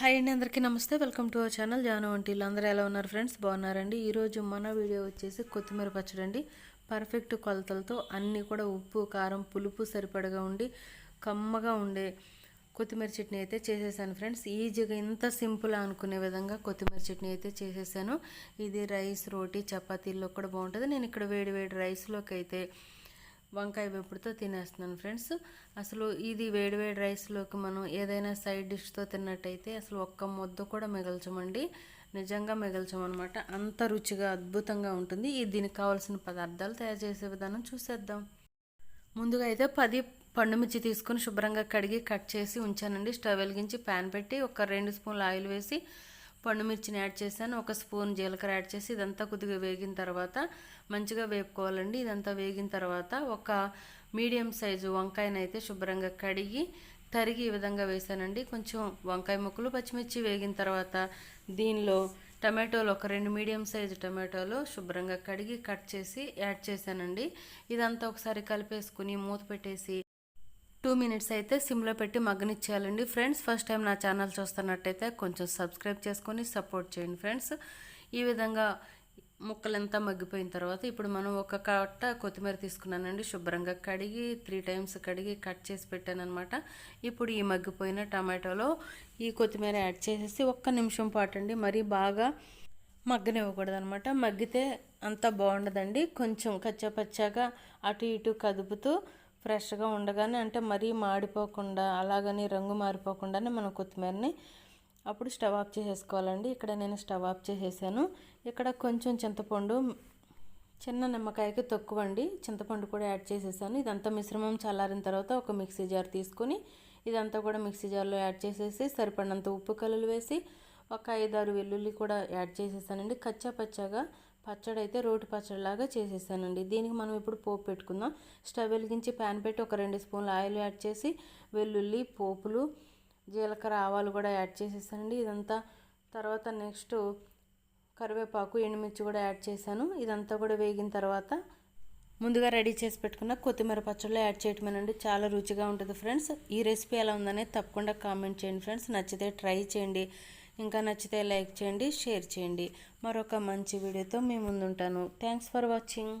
Hi అండి అందరికీ నమస్తే. Welcome to our channel. Janu వంటిలు అందరూ ఎలా ఉన్నారు ఫ్రెండ్స్? బాగున్నారండి. ఈరోజు మన వీడియో వచ్చేసి కొత్తిమీర పచ్చడి అండి. పర్ఫెక్ట్ కొలతలతో అన్నీ కూడా ఉప్పు కారం పులుపు సరిపడగా ఉండి కమ్మగా ఉండే కొత్తిమీర చట్నీ అయితే చేసేసాను ఫ్రెండ్స్. ఈజీగా ఇంత సింపుల్ అనుకునే విధంగా కొత్తిమీర చట్నీ అయితే చేసేసాను. ఇది రైస్ రోటీ చపాతీల్లో కూడా బాగుంటుంది. నేను ఇక్కడ వేడి వేడి రైస్లోకి అయితే వంకాయ వేపుడుతో తినేస్తున్నాను ఫ్రెండ్స్. అసలు ఇది వేడివేడి రైస్లోకి మనం ఏదైనా సైడ్ డిష్తో తిన్నట్టయితే అసలు ఒక్క ముద్ద కూడా మిగల్చమండి. నిజంగా మిగల్చమన్నమాట. అంత రుచిగా అద్భుతంగా ఉంటుంది. ఇది దీనికి కావాల్సిన పదార్థాలు తయారు చేసే విధానం చూసేద్దాం. ముందుగా అయితే పది పండుమిర్చి తీసుకుని శుభ్రంగా కడిగి కట్ చేసి ఉంచానండి. స్టవ్ వెలిగించి ప్యాన్ పెట్టి ఒక రెండు స్పూన్లు ఆయిల్ వేసి పండుమిర్చిని యాడ్ చేశాను. ఒక స్పూన్ జీలకర్ర యాడ్ చేసి ఇదంతా కొద్దిగా వేగిన తర్వాత మంచిగా వేపుకోవాలండి. ఇదంతా వేగిన తర్వాత ఒక మీడియం సైజు వంకాయనైతే శుభ్రంగా కడిగి తరిగి ఈ విధంగా వేసానండి కొంచెం వంకాయ ముక్కలు పచ్చిమిర్చి వేగిన తర్వాత దీనిలో టమాటోలు ఒక రెండు మీడియం సైజు టమాటోలు శుభ్రంగా కడిగి కట్ చేసి యాడ్ చేశానండి. ఇదంతా ఒకసారి కలిపేసుకుని మూత పెట్టేసి టూ మినిట్స్ అయితే సిమ్లో పెట్టి మగ్గనిచ్చేయాలండి. ఫ్రెండ్స్ ఫస్ట్ టైం నా ఛానల్ చూస్తున్నట్టయితే కొంచెం సబ్స్క్రైబ్ చేసుకొని సపోర్ట్ చేయండి ఫ్రెండ్స్. ఈ విధంగా ముక్కలంతా మగ్గిపోయిన తర్వాత ఇప్పుడు మనం ఒక కట్ట కొత్తిమీర తీసుకున్నానండి. శుభ్రంగా కడిగి త్రీ టైమ్స్ కడిగి కట్ చేసి పెట్టాను అనమాట ఇప్పుడు ఈ మగ్గిపోయిన టమాటోలో ఈ కొత్తిమీర యాడ్ చేసేసి ఒక్క నిమిషం పాటండి. మరీ బాగా మగ్గనివ్వకూడదు అనమాట మగ్గితే అంత బాగుండదండి. కొంచెం కచ్చాపచ్చాగా అటు ఇటు కదుపుతూ ఫ్రెష్గా ఉండగానే అంటే మరీ మాడిపోకుండా అలాగని రంగు మారిపోకుండానే మనం కొత్తిమీరని అప్పుడు స్టవ్ ఆఫ్ చేసేసుకోవాలండి. ఇక్కడ నేను స్టవ్ ఆఫ్ చేసేసాను. ఇక్కడ కొంచెం చింతపండు చిన్న నిమ్మకాయకి తక్కువ అండి. చింతపండు కూడా యాడ్ చేసేసాను. ఇదంతా మిశ్రమం చల్లారిన తర్వాత ఒక మిక్సీ జార్ తీసుకొని ఇదంతా కూడా మిక్సీ జార్లో యాడ్ చేసేసి సరిపడినంత ఉప్పు కలులు వేసి ఒక ఐదారు వెల్లుల్లి కూడా యాడ్ చేసేసానండి. కచ్చా పచ్చగా పచ్చడి అయితే రోటి పచ్చడిలాగా చేసేసానండి. దీనికి మనం ఇప్పుడు పోపు పెట్టుకుందాం. స్టవ్ వెలిగించి ప్యాన్ పెట్టి ఒక రెండు స్పూన్లు ఆయిల్ యాడ్ చేసి వెల్లుల్లి పోపులు జీలకర్ర ఆవాలు కూడా యాడ్ చేసేసానండి. ఇదంతా తర్వాత నెక్స్ట్ కరివేపాకు ఎండుమిర్చి కూడా యాడ్ చేశాను. ఇదంతా కూడా వేగిన తర్వాత ముందుగా రెడీ చేసి పెట్టుకున్న కొత్తిమీర పచ్చళ్ళు యాడ్ చేయటమేనండి. చాలా రుచిగా ఉంటుంది ఫ్రెండ్స్. ఈ రెసిపీ ఎలా ఉందనేది తప్పకుండా కామెంట్ చేయండి ఫ్రెండ్స్. నచ్చితే ట్రై చేయండి. ఇంకా నచ్చితే లైక్ చేయండి షేర్ చేయండి. మరొక మంచి వీడియోతో మీ ముందుంటాను. Thanks for watching